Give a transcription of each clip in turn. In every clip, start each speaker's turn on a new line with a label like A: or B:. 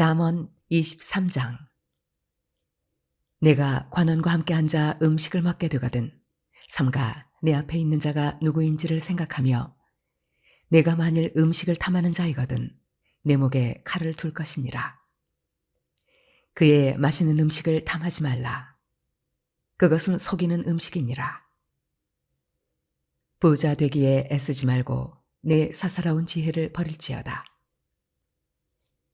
A: 잠언 23장. 내가 관원과 함께 앉아 음식을 먹게 되거든 삼가 내 앞에 있는 자가 누구인지를 생각하며 내가 만일 음식을 탐하는 자이거든 내 목에 칼을 둘 것이니라. 그의 마시는 음식을 탐하지 말라. 그것은 속이는 음식이니라. 부자 되기에 애쓰지 말고 내 사사로운 지혜를 버릴지어다.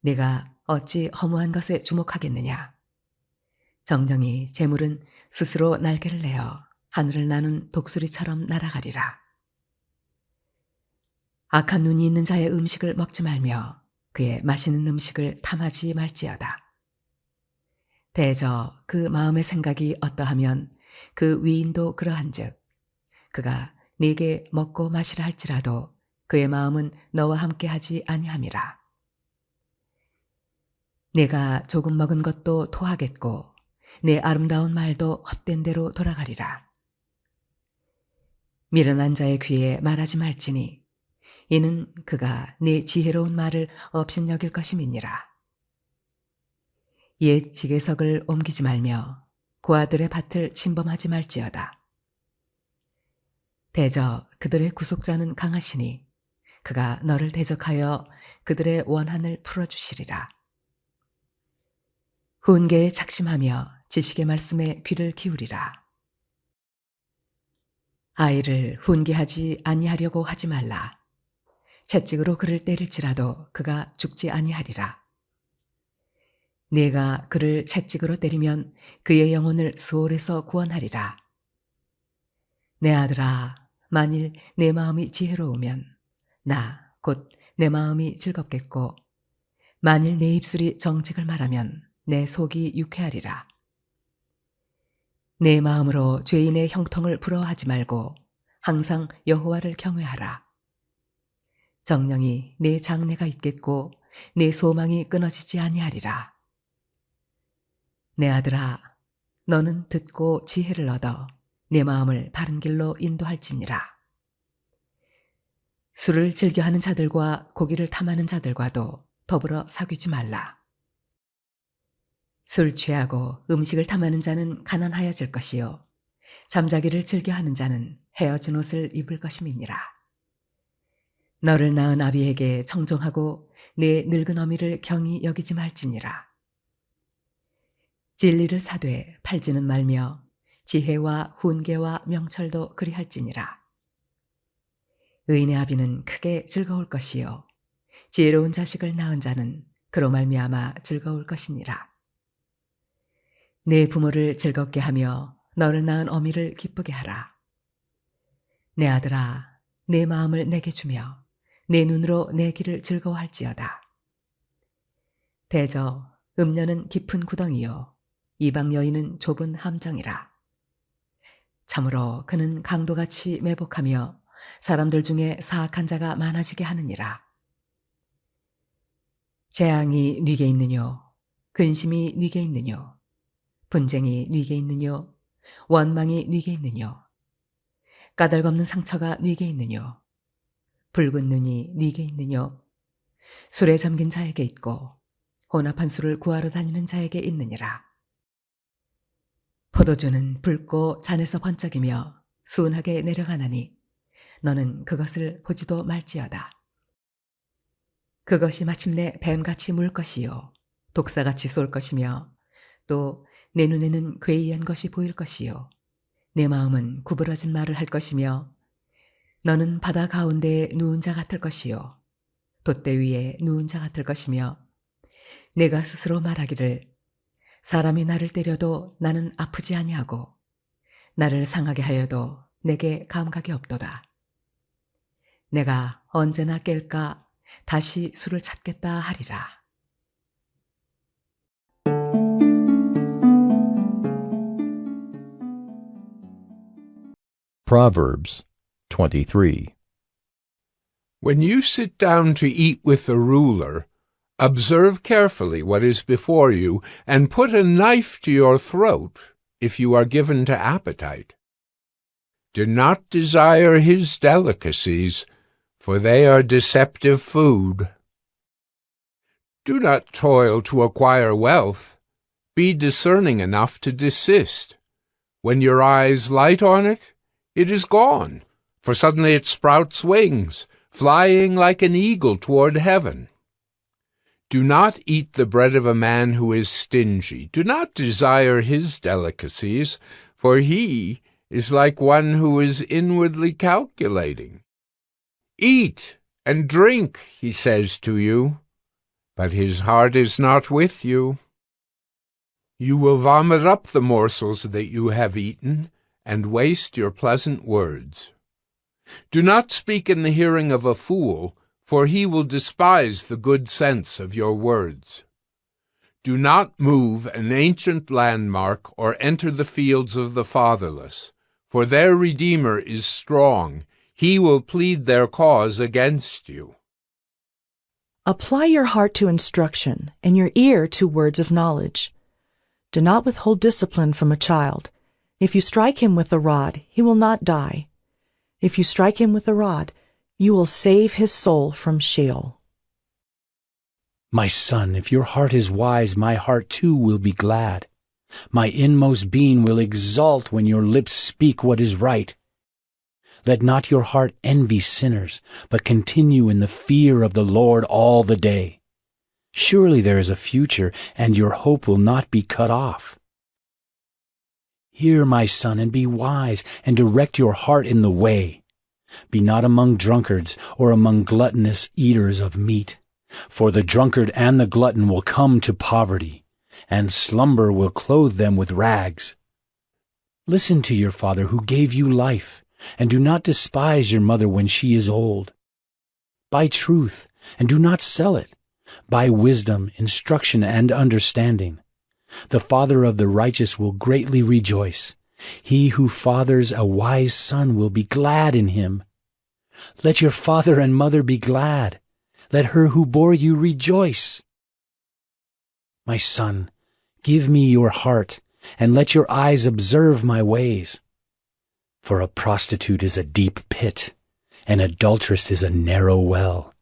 A: 내가 어찌 허무한 것에 주목하겠느냐? 정정이 재물은 스스로 날개를 내어 하늘을 나는 독수리처럼 날아가리라. 악한 눈이 있는 자의 음식을 먹지 말며 그의 마시는 음식을 탐하지 말지어다. 대저 그 마음의 생각이 어떠하면 그 위인도 그러한즉 그가 네게 먹고 마시라 할지라도 그의 마음은 너와 함께 하지 아니함이라. 내가 조금 먹은 것도 토하겠고 내 아름다운 말도 헛된 대로 돌아가리라. 미련한 자의 귀에 말하지 말지니 이는 그가 네 지혜로운 말을 업신여길 것임이니라. 옛 지게석을 옮기지 말며 고아들의 밭을 침범하지 말지어다. 대저 그들의 구속자는 강하시니 그가 너를 대적하여 그들의 원한을 풀어주시리라. 훈계에 작심하며 지식의 말씀에 귀를 기울이라. 아이를 훈계하지 아니하려고 하지 말라. 채찍으로 그를 때릴지라도 그가 죽지 아니하리라. 네가 그를 채찍으로 때리면 그의 영혼을 수월에서 구원하리라. 내 아들아, 만일 내 마음이 지혜로우면 나 곧 내 마음이 즐겁겠고 만일 내 입술이 정직을 말하면 내 속이 유쾌하리라. 내 마음으로 죄인의 형통을 부러워하지 말고 항상 여호와를 경외하라. 정령이 내 장래가 있겠고 내 소망이 끊어지지 아니하리라. 내 아들아, 너는 듣고 지혜를 얻어 내 마음을 바른 길로 인도할지니라. 술을 즐겨하는 자들과 고기를 탐하는 자들과도 더불어 사귀지 말라. 술 취하고 음식을 탐하는 자는 가난하여질 것이요. 잠자기를 즐겨하는 자는 헤어진 옷을 입을 것임이니라. 너를 낳은 아비에게 청종하고 내 늙은 어미를 경히 여기지 말지니라. 진리를 사되 팔지는 말며 지혜와 훈계와 명철도 그리할지니라. 의인의 아비는 크게 즐거울 것이요. 지혜로운 자식을 낳은 자는 그로 말미암아 즐거울 것이니라. 내 부모를 즐겁게 하며 너를 낳은 어미를 기쁘게 하라. 내 아들아, 내 마음을 내게 주며 내 눈으로 내 길을 즐거워할지어다. 대저 음녀는 깊은 구덩이요 이방 여인은 좁은 함정이라. 참으로 그는 강도같이 매복하며 사람들 중에 사악한 자가 많아지게 하느니라. 재앙이 네게 있느뇨 근심이 네게 있느뇨 분쟁이 네게 있느뇨? 원망이 네게 있느뇨? 까닭없는 상처가 네게 있느뇨? 붉은 눈이 네게 있느뇨? 술에 잠긴 자에게 있고 혼합한 술을 구하러 다니는 자에게 있느니라. 포도주는 붉고 잔에서 번쩍이며 순하게 내려가나니 너는 그것을 보지도 말지어다. 그것이 마침내 뱀같이 물 것이요. 독사같이 쏠 것이며 또 내 눈에는 괴이한 것이 보일 것이요 내 마음은 구부러진 말을 할 것이며 너는 바다 가운데에 누운 자 같을 것이요 돛대 위에 누운 자 같을 것이며 내가 스스로 말하기를 사람이 나를 때려도 나는 아프지 아니하고 나를 상하게 하여도 내게 감각이 없도다. 내가 언제나 깰까 다시 술을 찾겠다 하리라.
B: Proverbs 23.
C: When you sit down to eat with the ruler, observe carefully what is before you, and put a knife to your throat if you are given to appetite. Do not desire his delicacies, for they are deceptive food. Do not toil to acquire wealth. Be discerning enough to desist. When your eyes light on it, it is gone, for suddenly it sprouts wings, flying like an eagle toward heaven. Do not eat the bread of a man who is stingy. Do not desire his delicacies, for he is like one who is inwardly calculating. Eat and drink, he says to you, but his heart is not with you. You will vomit up the morsels that you have eaten, and waste your pleasant words. Do not speak in the hearing of a fool, for he will despise the good sense of your words. Do not move an ancient landmark or enter the fields of the fatherless, for their Redeemer is strong. He will plead their cause against you.
D: Apply your heart to instruction and your ear to words of knowledge. Do not withhold discipline from a child. If you strike him with a rod, he will not die. If you strike him with a rod, you will save his soul from Sheol.
E: My son, if your heart is wise, my heart too will be glad. My inmost being will exult when your lips speak what is right. Let not your heart envy sinners, but continue in the fear of the Lord all the day. Surely there is a future, and your hope will not be cut off. Hear, my son, and be wise, and direct your heart in the way. Be not among drunkards, or among gluttonous eaters of meat. For the drunkard and the glutton will come to poverty, and slumber will clothe them with rags. Listen to your father who gave you life, and do not despise your mother when she is old. Buy truth, and do not sell it. Buy wisdom, instruction, and understanding. The father of the righteous will greatly rejoice. He who fathers a wise son will be glad in him. Let your father and mother be glad. Let her who bore you rejoice. My son, give me your heart, and let your eyes observe my ways. For a prostitute is a deep pit, an adulteress is a narrow well.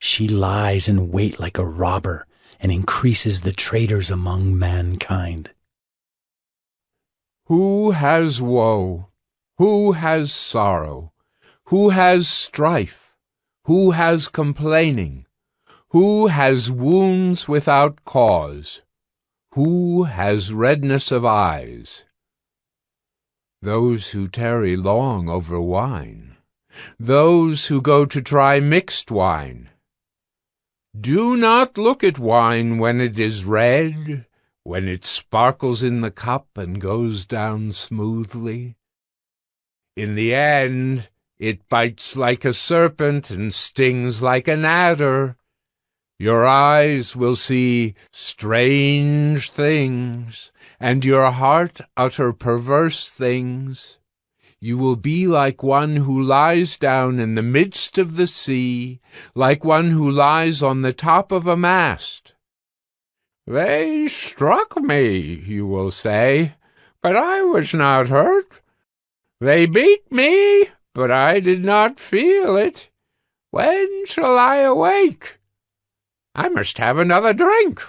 E: She lies in wait like a robber, and increases the traitors among mankind.
C: Who has woe? Who has sorrow? Who has strife? Who has complaining? Who has wounds without cause? Who has redness of eyes? Those who tarry long over wine. Those who go to try mixed wine. Do not look at wine when it is red, when it sparkles in the cup and goes down smoothly. In the end, it bites like a serpent and stings like an adder. Your eyes will see strange things, and your heart utter perverse things. You will be like one who lies down in the midst of the sea, like one who lies on the top of a mast. They struck me, you will say, but I was not hurt. They beat me, but I did not feel it. When shall I awake? I must have another drink.